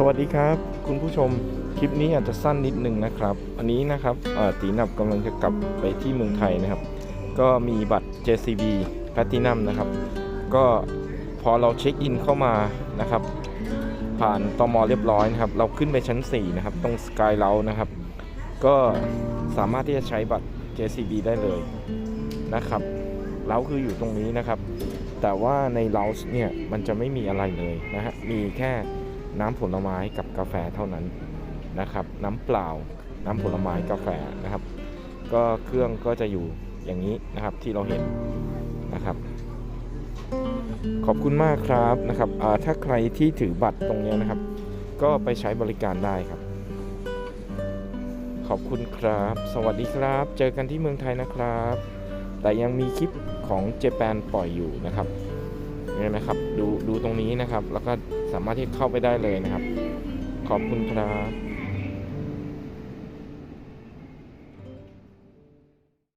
สวัสดีครับ คุณผู้ชมคลิปนี้อาจจะสั้นนิดนึงนะครับ อันนี้นะครับตีนับกำลังจะกลับไปที่เมืองไทยนะครับ ก็มีบัตร JCB Platinum นะครับ ก็พอเราเช็คอินเข้ามานะครับ ผ่านตมเรียบร้อยนะครับ เราขึ้นไปชั้น 4 นะครับ ตรงสกายเลานะครับ ก็สามารถที่จะใช้บัตร JCB ได้เลยนะครับเลาคืออยู่ตรงนี้นะครับ แต่ว่าในเลาส์เนี่ยมันจะไม่มีอะไรเลยนะฮะมีแค่ น้ำผลไม้กับกาแฟเท่านั้นนะครับ น้ำเปล่า น้ำผลไม้กาแฟนะครับ ก็เครื่องก็จะอยู่อย่างนี้นะครับที่เราเห็นนะครับ ขอบคุณมากครับนะครับถ้าใครที่ถือบัตรตรงนี้นะครับ ก็ไปใช้บริการได้ครับ ขอบคุณครับ สวัสดีครับ เจอกันที่เมืองไทยนะครับ แต่ยังมีคลิปของเจแปนปล่อยอยู่นะครับ เนี่ยนะครับ ดูดูตรงนี้นะครับ แล้วก็สามารถที่เข้าไปได้เลยนะครับ ขอบคุณครับ